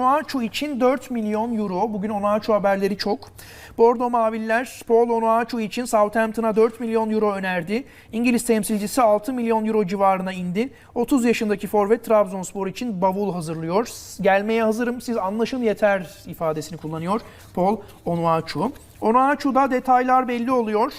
Onuachu için 4 milyon euro. Bugün Onuachu haberleri çok. Bordo Maviller Paul Onuachu için Southampton'a 4 milyon euro önerdi. İngiliz temsilcisi 6 milyon euro civarına indi. 30 yaşındaki forvet Trabzonspor için bavul hazırlıyor. Gelmeye hazırım siz anlaşın yeter ifadesini kullanıyor Paul Onuachu. Onuachu'da detaylar belli oluyor.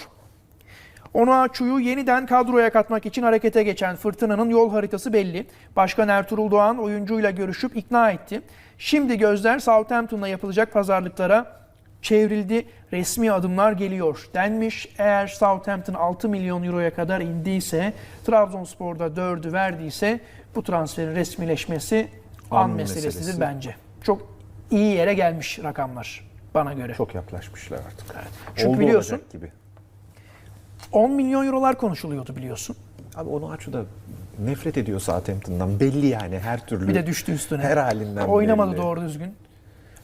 Onuachu'yu yeniden kadroya katmak için harekete geçen Fırtına'nın yol haritası belli. Başkan Ertuğrul Doğan oyuncuyla görüşüp ikna etti. Şimdi gözler Southampton'la yapılacak pazarlıklara çevrildi. Resmi adımlar geliyor denmiş. Eğer Southampton 6 milyon euroya kadar indiyse, Trabzonspor'da 4'ü verdiyse bu transferin resmileşmesi an, An meselesidir meselesi. bence. Çok iyi yere gelmiş rakamlar bana göre. Çok yaklaşmışlar artık. Çünkü Oldu biliyorsun- gibi. 10 milyon eurolar konuşuluyordu biliyorsun. Abi onu açı da nefret ediyor Southampton'dan. Belli yani her türlü. Bir de düştü üstüne. Her halinden Oynamadı belli. doğru düzgün.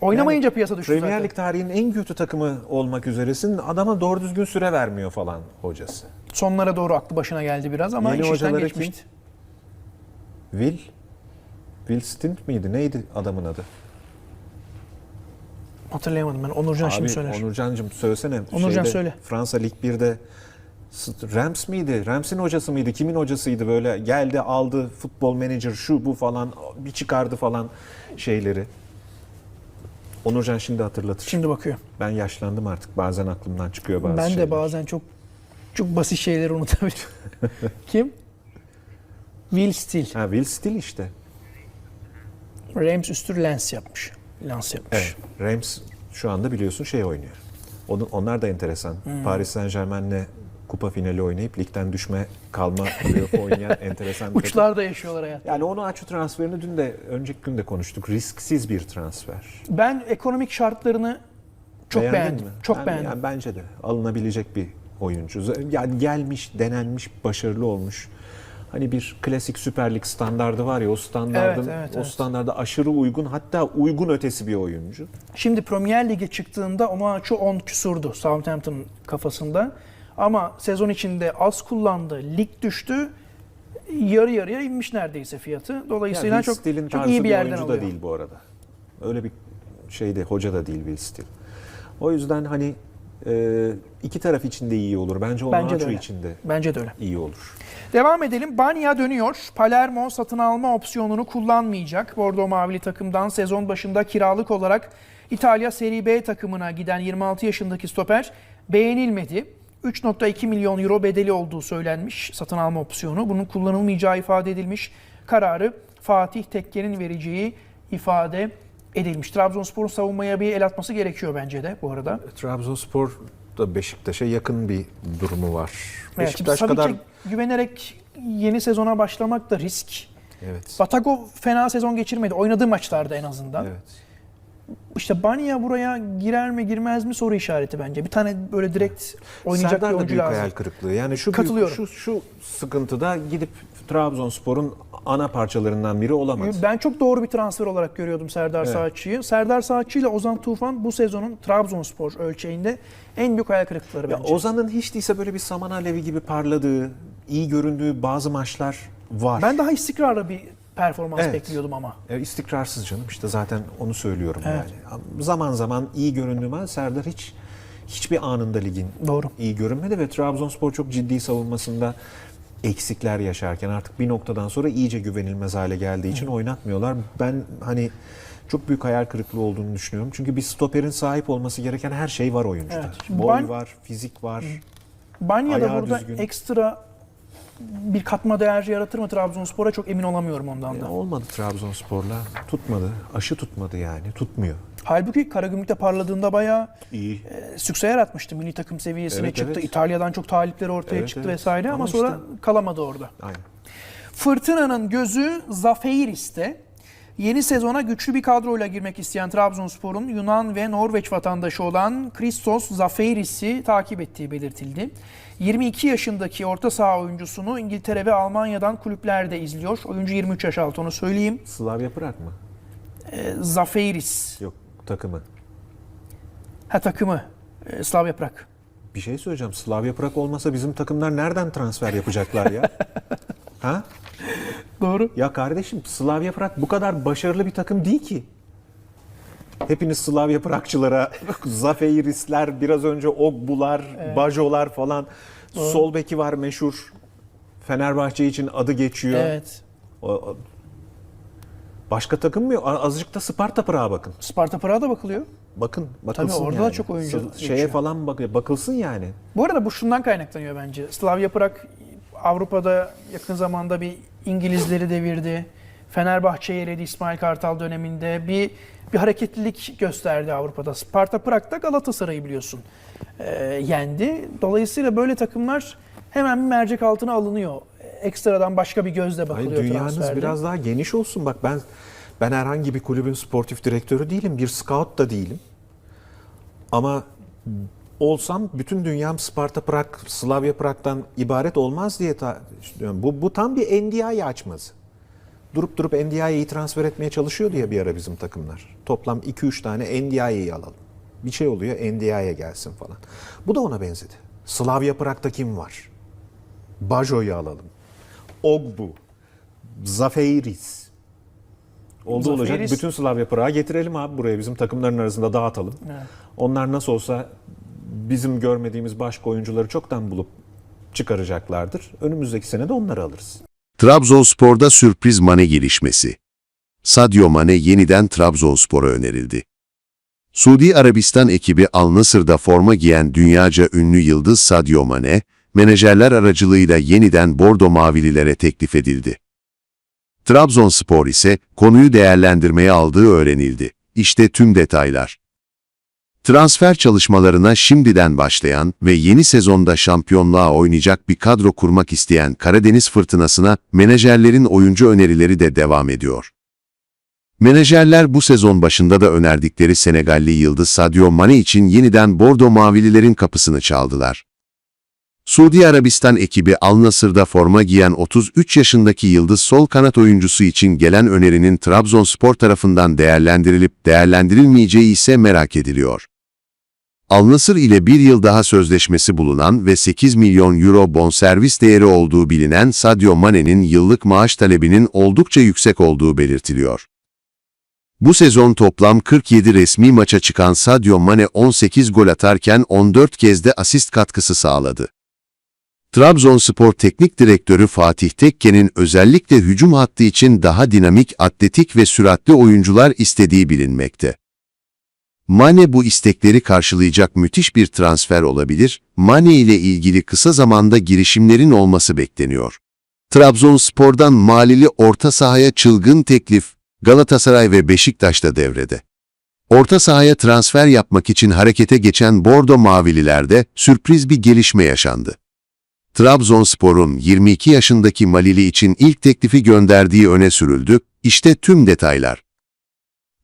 Oynamayınca piyasa düştü Premier. Lig tarihinin en kötü takımı olmak üzeresin. Adama doğru düzgün süre vermiyor falan hocası. Sonlara doğru aklı başına geldi biraz ama Yeni iş işten hocaları geçmişti. Will Will Stint miydi? Neydi adamın adı? Hatırlayamadım ben. Onurcan şimdi Abi söyler. Onurcan'cım söylesene. Onurcan söyle. Fransa Lig 1'de S- Rams miydi? Rams'in hocası mıydı? Kimin hocasıydı böyle? Geldi aldı futbol menajer şu bu falan bir çıkardı falan şeyleri. Onurcan şimdi hatırlatır. Şimdi bakıyor. Ben yaşlandım artık. Bazen aklımdan çıkıyor bazı ben şeyler. de bazen çok çok basit şeyleri unutabiliyorum. Kim? Will Steele. Ha, Will Still işte. Rams üstü lens yapmış. Lens yapmış. Evet. Rams şu anda biliyorsun şey oynuyor. Onun- Onlar da enteresan. Hmm. Paris Saint Germain'le kupa finali oynayıp ligden düşme kalma playoff oynayan enteresan bir. Uçlarda yaşıyorlar hayat. Yani onu açı transferini dün de önceki gün de konuştuk. Risksiz bir transfer. Ben ekonomik şartlarını çok Beğendin beğendim. mi? Çok Ben- beğendim. Yani bence de alınabilecek bir oyuncu. Yani gelmiş, denenmiş, başarılı olmuş. Hani bir klasik Süper Lig standardı var ya o standardın Evet, evet, o evet. standarda aşırı uygun hatta uygun ötesi bir oyuncu. Şimdi Premier Lig'e çıktığında Onuachu 10 küsurdu Southampton kafasında. Ama sezon içinde az kullandı, lig düştü. Yarı yarıya inmiş neredeyse fiyatı. Dolayısıyla Yani çok, çok iyi bir yerden oyuncu alıyor. da değil bu arada. Öyle bir şeyde hoca da değil Will Steele. O yüzden hani e, iki taraf için de iyi olur. Bence de öyle. için de Bence de öyle. iyi olur. Devam edelim. Banya dönüyor. Palermo satın alma opsiyonunu kullanmayacak. Bordo Mavili takımdan sezon başında kiralık olarak İtalya Serie B takımına giden 26 yaşındaki stoper beğenilmedi. 3.2 milyon euro bedeli olduğu söylenmiş satın alma opsiyonu. Bunun kullanılmayacağı ifade edilmiş. Kararı Fatih Tekke'nin vereceği ifade edilmiş. Trabzonspor'un savunmaya bir el atması gerekiyor bence de bu arada. Trabzonspor da Beşiktaş'a yakın bir durumu var. Evet, Beşiktaş kadar güvenerek yeni sezona başlamak da risk. Evet. Batago fena sezon geçirmedi. Oynadığı maçlarda en azından. Evet. İşte Banya buraya girer mi girmez mi soru işareti bence. Bir tane böyle direkt oynayacak Serdar bir da oyuncu büyük lazım. hayal kırıklığı. Yani şu Katılıyorum. büyük- şu şu sıkıntıda gidip Trabzonspor'un ana parçalarından biri olamadı. Ben çok doğru bir transfer olarak görüyordum Serdar Evet. Saatçı'yı. Serdar Saatçı ile Ozan Tufan bu sezonun Trabzonspor ölçeğinde en büyük hayal kırıklıkları Ya bence. Ozan'ın hiç değilse böyle bir saman alevi gibi parladığı, iyi göründüğü bazı maçlar var. Ben daha istikrarlı bir performans Evet. bekliyordum ama. E, istikrarsız canım işte zaten onu söylüyorum Evet. yani. Zaman zaman iyi göründüğü ama Serdar hiç hiçbir anında ligin Doğru. iyi görünmedi ve Trabzonspor çok ciddi savunmasında eksikler yaşarken artık bir noktadan sonra iyice güvenilmez hale geldiği için oynatmıyorlar. Ben hani çok büyük hayal kırıklığı olduğunu düşünüyorum. Çünkü bir stoperin sahip olması gereken her şey var oyuncuda. Evet. Boy ben- var, fizik var. Banya da Ayağı burada düzgün. ekstra bir katma değer yaratır mı Trabzonspor'a çok emin olamıyorum ondan da. Ya olmadı Trabzonspor'la. Tutmadı. Aşı tutmadı yani. Tutmuyor. Halbuki Karagümrük'te parladığında bayağı İyi. e, sükse yaratmıştı. Milli takım seviyesine Evet, çıktı. evet. İtalya'dan çok talipleri ortaya Evet, çıktı evet. vesaire ama, Ama sonra işte- kalamadı orada. Aynen. Fırtına'nın gözü Zafeiris'te. Yeni sezona güçlü bir kadroyla girmek isteyen Trabzonspor'un Yunan ve Norveç vatandaşı olan Christos Zafeiris'i takip ettiği belirtildi. 22 yaşındaki orta saha oyuncusunu İngiltere ve Almanya'dan kulüpler de izliyor. Oyuncu 23 yaş altı onu söyleyeyim. Slavia Prag mı? E, Zafeiris. Yok takımı. Ha takımı. E, Slavia Prag. Bir şey söyleyeceğim. Slavia Prag olmasa bizim takımlar nereden transfer yapacaklar ya? ha? Doğru. Ya kardeşim Slavia Prag bu kadar başarılı bir takım değil ki. Hepiniz Slavya Pragçılara, Zafeirisler, biraz önce Ogbular, Bajolar falan. Sol beki var meşhur. Fenerbahçe için adı geçiyor. Evet. O- Başka takım mı yok? Azıcık da Sparta Prag'a bakın. Sparta Prag'a da bakılıyor. Bakın, bakılsın orada da yani. çok oyuncu Şeye geçiyor. falan bak bakılsın yani. Bu arada bu şundan kaynaklanıyor bence. Slavia Prag Avrupa'da yakın zamanda bir İngilizleri devirdi. Fenerbahçe'yi eledi İsmail Kartal döneminde. Bir bir hareketlilik gösterdi Avrupa'da. Sparta Prag'da Galatasaray'ı biliyorsun e, yendi. Dolayısıyla böyle takımlar hemen bir mercek altına alınıyor. Ekstradan başka bir gözle Hayır, bakılıyor dünyanız transferde. biraz daha geniş olsun. Bak ben ben herhangi bir kulübün sportif direktörü değilim. Bir scout da değilim. Ama olsam bütün dünyam Sparta Prag, Slavia Prag'dan ibaret olmaz diye ta- düşünüyorum. Bu, bu tam bir NDI açması. Durup durup NDI'yi transfer etmeye çalışıyordu ya bir ara bizim takımlar. Toplam 2-3 tane NDI'yi alalım. Bir şey oluyor NDI'ye gelsin falan. Bu da ona benzedi. Slavia Prag'da kim var? Bajo'yu alalım. Ogbu. Zafeiris. Oldu olacak. Bütün Slavya Prag'a getirelim abi buraya. Bizim takımların arasında dağıtalım. Evet. Onlar nasıl olsa bizim görmediğimiz başka oyuncuları çoktan bulup çıkaracaklardır. Önümüzdeki sene de onları alırız. Trabzonspor'da sürpriz Mane gelişmesi. Sadio Mane yeniden Trabzonspor'a önerildi. Suudi Arabistan ekibi Al Nassr'da forma giyen dünyaca ünlü yıldız Sadio Mane, menajerler aracılığıyla yeniden Bordo Mavililere teklif edildi. Trabzonspor ise konuyu değerlendirmeye aldığı öğrenildi. İşte tüm detaylar. Transfer çalışmalarına şimdiden başlayan ve yeni sezonda şampiyonluğa oynayacak bir kadro kurmak isteyen Karadeniz Fırtınası'na menajerlerin oyuncu önerileri de devam ediyor. Menajerler bu sezon başında da önerdikleri Senegalli yıldız Sadio Mane için yeniden Bordo Mavililerin kapısını çaldılar. Suudi Arabistan ekibi Al Nassr'da forma giyen 33 yaşındaki yıldız sol kanat oyuncusu için gelen önerinin Trabzonspor tarafından değerlendirilip değerlendirilmeyeceği ise merak ediliyor. Al Nassr ile bir yıl daha sözleşmesi bulunan ve 8 milyon euro bonservis değeri olduğu bilinen Sadio Mane'nin yıllık maaş talebinin oldukça yüksek olduğu belirtiliyor. Bu sezon toplam 47 resmi maça çıkan Sadio Mane 18 gol atarken 14 kez de asist katkısı sağladı. Trabzonspor Teknik Direktörü Fatih Tekke'nin özellikle hücum hattı için daha dinamik, atletik ve süratli oyuncular istediği bilinmekte. Mane bu istekleri karşılayacak müthiş bir transfer olabilir, Mane ile ilgili kısa zamanda girişimlerin olması bekleniyor. Trabzonspor'dan malili orta sahaya çılgın teklif, Galatasaray ve Beşiktaş'ta devrede. Orta sahaya transfer yapmak için harekete geçen Bordo Mavililerde sürpriz bir gelişme yaşandı. Trabzonspor'un 22 yaşındaki Malili için ilk teklifi gönderdiği öne sürüldü, işte tüm detaylar.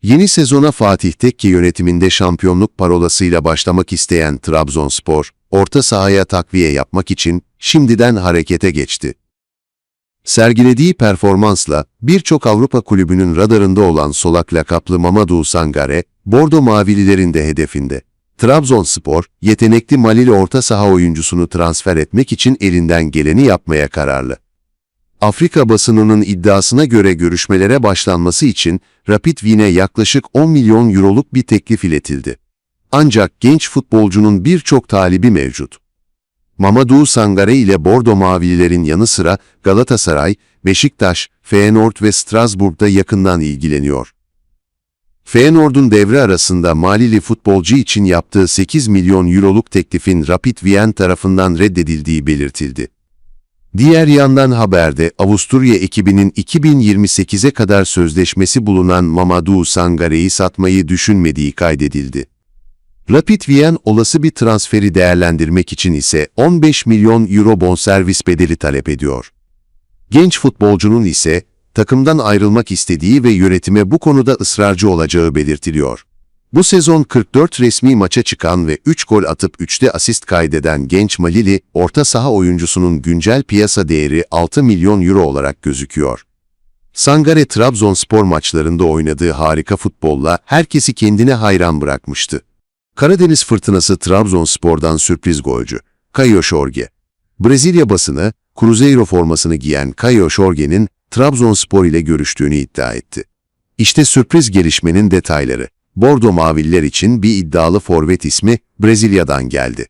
Yeni sezona Fatih Tekke yönetiminde şampiyonluk parolasıyla başlamak isteyen Trabzonspor, orta sahaya takviye yapmak için şimdiden harekete geçti. Sergilediği performansla birçok Avrupa kulübünün radarında olan solak lakaplı Mamadou Sangare, Bordo Mavililerin de hedefinde. Trabzonspor, yetenekli Malili orta saha oyuncusunu transfer etmek için elinden geleni yapmaya kararlı. Afrika basınının iddiasına göre görüşmelere başlanması için Rapid Wien'e yaklaşık 10 milyon euroluk bir teklif iletildi. Ancak genç futbolcunun birçok talibi mevcut. Mamadou Sangare ile Bordo Mavililerin yanı sıra Galatasaray, Beşiktaş, Feyenoord ve Strasbourg'da yakından ilgileniyor. Feyenoord'un devre arasında Malili futbolcu için yaptığı 8 milyon euroluk teklifin Rapid Wien tarafından reddedildiği belirtildi. Diğer yandan haberde Avusturya ekibinin 2028'e kadar sözleşmesi bulunan Mamadou Sangare'yi satmayı düşünmediği kaydedildi. Rapid Wien olası bir transferi değerlendirmek için ise 15 milyon euro bonservis bedeli talep ediyor. Genç futbolcunun ise takımdan ayrılmak istediği ve yönetime bu konuda ısrarcı olacağı belirtiliyor. Bu sezon 44 resmi maça çıkan ve 3 gol atıp 3'te asist kaydeden genç Malili, orta saha oyuncusunun güncel piyasa değeri 6 milyon euro olarak gözüküyor. Sangare Trabzonspor maçlarında oynadığı harika futbolla herkesi kendine hayran bırakmıştı. Karadeniz fırtınası Trabzonspor'dan sürpriz golcü, Caio Jorge. Brezilya basını, Cruzeiro formasını giyen Caio Jorge'nin Trabzonspor ile görüştüğünü iddia etti. İşte sürpriz gelişmenin detayları. Bordo Mavililer için bir iddialı forvet ismi Brezilya'dan geldi.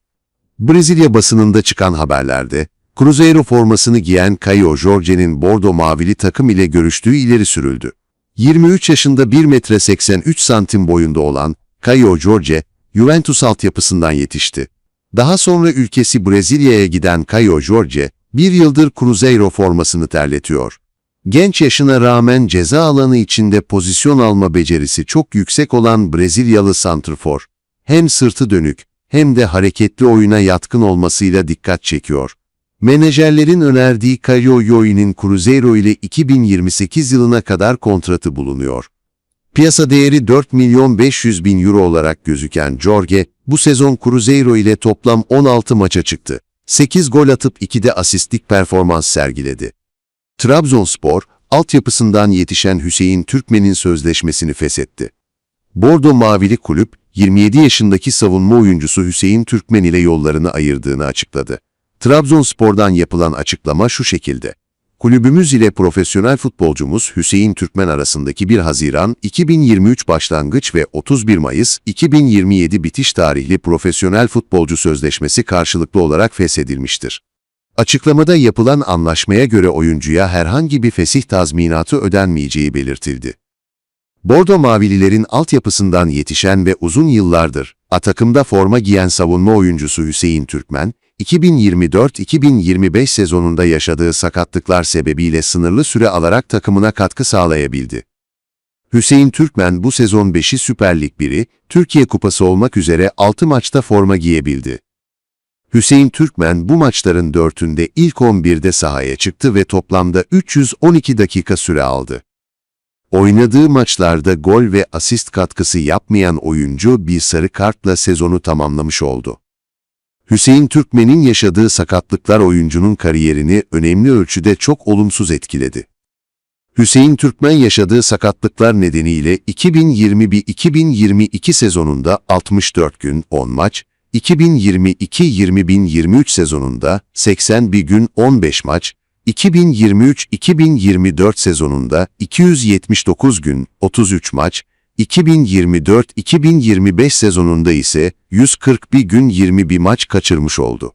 Brezilya basınında çıkan haberlerde, Cruzeiro formasını giyen Caio Jorge'nin Bordo Mavili takım ile görüştüğü ileri sürüldü. 23 yaşında 1 metre 83 santim boyunda olan Caio Jorge, Juventus altyapısından yetişti. Daha sonra ülkesi Brezilya'ya giden Caio Jorge, bir yıldır Cruzeiro formasını terletiyor. Genç yaşına rağmen ceza alanı içinde pozisyon alma becerisi çok yüksek olan Brezilyalı santrfor, hem sırtı dönük hem de hareketli oyuna yatkın olmasıyla dikkat çekiyor. Menajerlerin önerdiği Caio Jorge'nin Cruzeiro ile 2028 yılına kadar kontratı bulunuyor. Piyasa değeri 4 milyon 500 bin euro olarak gözüken Jorge, bu sezon Cruzeiro ile toplam 16 maça çıktı. 8 gol atıp 2'de asistlik performans sergiledi. Trabzonspor, altyapısından yetişen Hüseyin Türkmen'in sözleşmesini feshetti. Bordo Mavili Kulüp, 27 yaşındaki savunma oyuncusu Hüseyin Türkmen ile yollarını ayırdığını açıkladı. Trabzonspor'dan yapılan açıklama şu şekilde. Kulübümüz ile profesyonel futbolcumuz Hüseyin Türkmen arasındaki 1 Haziran 2023 başlangıç ve 31 Mayıs 2027 bitiş tarihli profesyonel futbolcu sözleşmesi karşılıklı olarak feshedilmiştir. Açıklamada yapılan anlaşmaya göre oyuncuya herhangi bir fesih tazminatı ödenmeyeceği belirtildi. Bordo Mavililerin altyapısından yetişen ve uzun yıllardır A takımda forma giyen savunma oyuncusu Hüseyin Türkmen, 2024-2025 sezonunda yaşadığı sakatlıklar sebebiyle sınırlı süre alarak takımına katkı sağlayabildi. Hüseyin Türkmen bu sezon 5'i Süper Lig 1'i, Türkiye Kupası olmak üzere 6 maçta forma giyebildi. Hüseyin Türkmen bu maçların 4'ünde ilk 11'de sahaya çıktı ve toplamda 312 dakika süre aldı. Oynadığı maçlarda gol ve asist katkısı yapmayan oyuncu bir sarı kartla sezonu tamamlamış oldu. Hüseyin Türkmen'in yaşadığı sakatlıklar oyuncunun kariyerini önemli ölçüde çok olumsuz etkiledi. Hüseyin Türkmen yaşadığı sakatlıklar nedeniyle 2021-2022 sezonunda 64 gün 10 maç, 2022-2023 sezonunda 81 gün 15 maç, 2023-2024 sezonunda 279 gün 33 maç, 2024-2025 sezonunda ise 141 gün 21 maç kaçırmış oldu.